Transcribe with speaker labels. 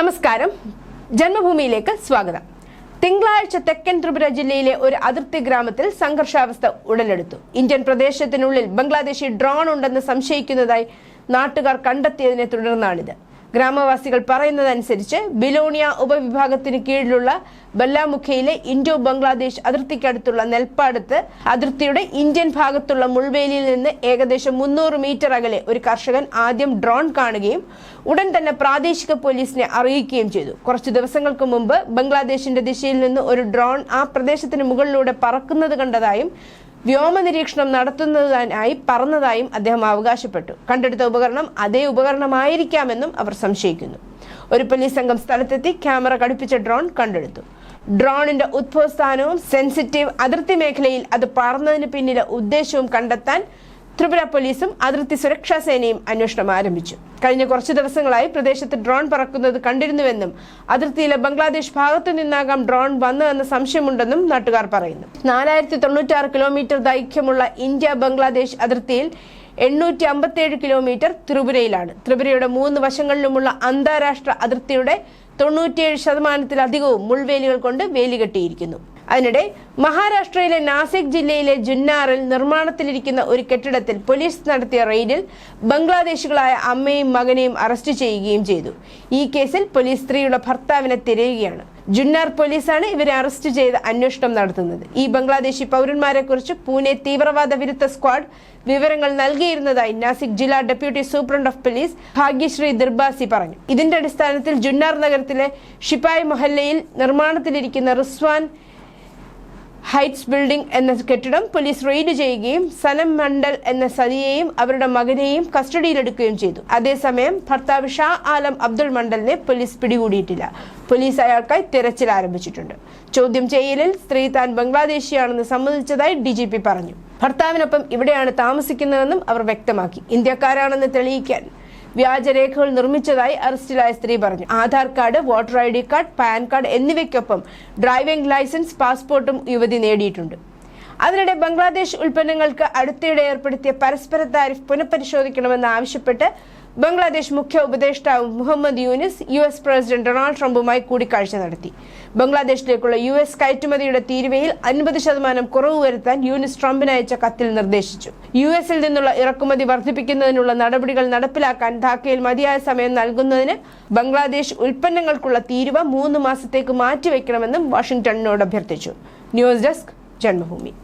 Speaker 1: നമസ്കാരം. ജന്മഭൂമിയിലേക്ക് സ്വാഗതം. തിങ്കളാഴ്ച തെക്കൻ ത്രിപുര ജില്ലയിലെ ഒരു അതിർത്തി ഗ്രാമത്തിൽ സംഘർഷാവസ്ഥ ഉടലെടുത്തു. ഇന്ത്യൻ പ്രദേശത്തിനുള്ളിൽ ബംഗ്ലാദേശി ഡ്രോൺ ഉണ്ടെന്ന് സംശയിക്കുന്നതായി നാട്ടുകാർ കണ്ടെത്തിയതിനെ തുടർന്നാണിത്. ഗ്രാമവാസികൾ പറയുന്നതനുസരിച്ച് ബിലോണിയ ഉപവിഭാഗത്തിന് കീഴിലുള്ള ബല്ലാമുഖയിലെ ഇൻഡോ ബംഗ്ലാദേശ് അതിർത്തിക്കടുത്തുള്ള നെൽപ്പാടത്ത് അതിർത്തിയുടെ ഇന്ത്യൻ ഭാഗത്തുള്ള മുൾവേലിയിൽ നിന്ന് ഏകദേശം മുന്നൂറ് മീറ്റർ അകലെ ഒരു കർഷകൻ ആദ്യം ഡ്രോൺ കാണുകയും ഉടൻ തന്നെ പ്രാദേശിക പോലീസിനെ അറിയിക്കുകയും ചെയ്തു. കുറച്ചു ദിവസങ്ങൾക്ക് മുമ്പ് ബംഗ്ലാദേശിന്റെ ദിശയിൽ നിന്ന് ഒരു ഡ്രോൺ ആ പ്രദേശത്തിന് മുകളിലൂടെ പറക്കുന്നത് കണ്ടതായും വ്യോമ നിരീക്ഷണം നടത്തുന്നതിനായി പറന്നതായും അദ്ദേഹം അവകാശപ്പെട്ടു. കണ്ടെടുത്ത ഉപകരണം അതേ ഉപകരണമായിരിക്കാമെന്നും അവർ സംശയിക്കുന്നു. ഒരു പോലീസ് സംഘം സ്ഥലത്തെത്തി ക്യാമറ ഘടിപ്പിച്ച ഡ്രോൺ കണ്ടെടുത്തു. ഡ്രോണിന്റെ ഉത്ഭവസ്ഥാനവും സെൻസിറ്റീവ് അതിർത്തി മേഖലയിൽ അത് പറന്നതിന് പിന്നിലെ ഉദ്ദേശവും കണ്ടെത്താൻ ത്രിപുര പോലീസും അതിർത്തി സുരക്ഷാ സേനയും അന്വേഷണം ആരംഭിച്ചു. കഴിഞ്ഞ കുറച്ചു ദിവസങ്ങളായി പ്രദേശത്ത് ഡ്രോൺ പറക്കുന്നത് കണ്ടിരുന്നുവെന്നും അതിർത്തിയിലെ ബംഗ്ലാദേശ് ഭാഗത്തു നിന്നാകാം ഡ്രോൺ വന്നതെന്ന സംശയമുണ്ടെന്നും നാട്ടുകാർ പറയുന്നു. നാലായിരത്തി തൊണ്ണൂറ്റാറ് കിലോമീറ്റർ ദൈർഘ്യമുള്ള ഇന്ത്യ ബംഗ്ലാദേശ് അതിർത്തിയിൽ എണ്ണൂറ്റി അമ്പത്തിയേഴ് കിലോമീറ്റർ ത്രിപുരയിലാണ്. ത്രിപുരയുടെ മൂന്ന് വശങ്ങളിലുമുള്ള അന്താരാഷ്ട്ര അതിർത്തിയുടെ തൊണ്ണൂറ്റിയേഴ് ശതമാനത്തിലധികവും മുൾവേലികൾ കൊണ്ട് വേലി കെട്ടിയിരിക്കുന്നു അതിനിടെ മഹാരാഷ്ട്രയിലെ നാസിക് ജില്ലയിലെ ജുന്നാറിൽ നിർമ്മാണത്തിലിരിക്കുന്ന ഒരു കെട്ടിടത്തിൽ പോലീസ് നടത്തിയ റെയ്ഡിൽ ബംഗ്ലാദേശികളായ അമ്മയും മകനെയും അറസ്റ്റ് ചെയ്യുകയും ചെയ്തു. ഈ കേസിൽ പോലീസ് സ്ത്രീയുടെ ഭർത്താവിനെ തിരയുകയാണ്. ജുന്നാർ പോലീസാണ് ഇവരെ അറസ്റ്റ് ചെയ്ത് അന്വേഷണം നടത്തുന്നത്. ഈ ബംഗ്ലാദേശി പൗരന്മാരെ കുറിച്ച് പൂനെ തീവ്രവാദ വിരുദ്ധ സ്ക്വാഡ് വിവരങ്ങൾ നൽകിയിരുന്നതായി നാസിക് ജില്ലാ deputy superintendent of police Bhagyashree Dirbasi പറഞ്ഞു. ഇതിന്റെ അടിസ്ഥാനത്തിൽ ജുന്നാർ നഗരത്തിലെ ഷിപ്പായ് മൊഹല്ലയിൽ നിർമ്മാണത്തിലിരിക്കുന്ന റിസ്വാൻ ഹൈറ്റ്സ് ബിൽഡിംഗ് എന്ന കെട്ടിടം പോലീസ് റെയ്ഡ് ചെയ്യുകയും സനം മണ്ഡൽ എന്ന സതിയെയും അവരുടെ മകനെയും കസ്റ്റഡിയിലെടുക്കുകയും ചെയ്തു. അതേസമയം ഭർത്താവ് ഷാ ആലം അബ്ദുൾ മണ്ഡലിനെ പോലീസ് പിടികൂടിയിട്ടില്ല. പോലീസ് അയാൾക്കായി തിരച്ചിൽ ആരംഭിച്ചിട്ടുണ്ട്. ചോദ്യം ചെയ്യലിൽ സ്ത്രീ താൻ ബംഗ്ലാദേശിയാണെന്ന് സമ്മതിച്ചതായി ഡി പറഞ്ഞു. ഭർത്താവിനൊപ്പം ഇവിടെയാണ് താമസിക്കുന്നതെന്നും അവർ വ്യക്തമാക്കി. ഇന്ത്യക്കാരാണെന്ന് തെളിയിക്കാൻ വ്യാജരേഖകൾ നിർമ്മിച്ചതായി അറസ്റ്റിലായ സ്ത്രീ പറഞ്ഞു. Aadhaar card voter I D card PAN card എന്നിവയ്ക്കൊപ്പം ഡ്രൈവിംഗ് ലൈസൻസ് പാസ്പോർട്ടും യുവതി നേടിയിട്ടുണ്ട്. അതിനിടെ ബംഗ്ലാദേശ് ഉൽപ്പന്നങ്ങൾക്ക് അടുത്തിടെ ഏർപ്പെടുത്തിയ പരസ്പര താരിഫ് പുനഃപരിശോധിക്കണമെന്ന് ആവശ്യപ്പെട്ട് ബംഗ്ലാദേശ് മുഖ്യ ഉപദേഷ്ടാവ് Muhammad Yunus U S president Donald ട്രംപുമായി കൂടിക്കാഴ്ച നടത്തി. ബംഗ്ലാദേശിലേക്കുള്ള യു എസ് കയറ്റുമതിയുടെ തീരുവയിൽ അൻപത് ശതമാനം കുറവ് വരുത്താൻ യൂനിസ് ട്രംപിന് അയച്ച കത്തിൽ നിർദ്ദേശിച്ചു. യു എസിൽ നിന്നുള്ള ഇറക്കുമതി വർദ്ധിപ്പിക്കുന്നതിനുള്ള നടപടികൾ നടപ്പിലാക്കാൻ ധാക്കയിൽ മതിയായ സമയം നൽകുന്നതിന് ബംഗ്ലാദേശ് ഉൽപ്പന്നങ്ങൾക്കുള്ള തീരുവ മൂന്ന് മാസത്തേക്ക് മാറ്റിവെക്കണമെന്നും വാഷിംഗ്ടണിനോട് അഭ്യർത്ഥിച്ചു. News desk Janmabhumi.